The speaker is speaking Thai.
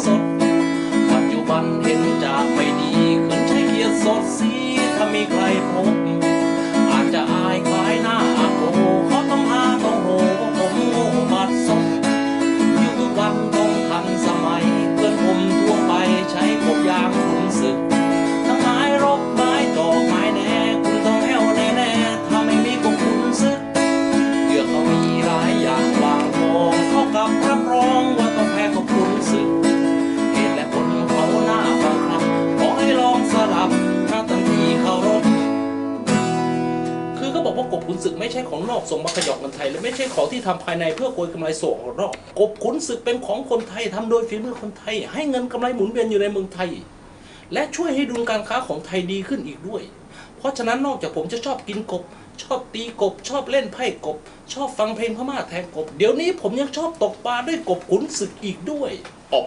So. อกว่ากบขุนศึกไม่ใช่ของนอกส่งมาขยอกเงินไทย และไม่ใช่ของที่ทำภายในเพื่อโกยกำไรส่งออกนอกกบขุนศึกเป็นของคนไทยทำโดยฝีมือคนไทย ให้เงินกำไรหมุนเวียนอยู่ในเมืองไทย และช่วยให้ดุลการค้าของไทยดีขึ้นอีกด้วย เพราะฉะนั้นนอกจากผมจะชอบกินกบ ชอบตีกบ ชอบเล่นไพ่กบ ชอบฟังเพลงพม่าแทนกบ เดี๋ยวนี้ผมยังชอบตกปลาด้วยกบขุนศึกอีกด้วยอบอบ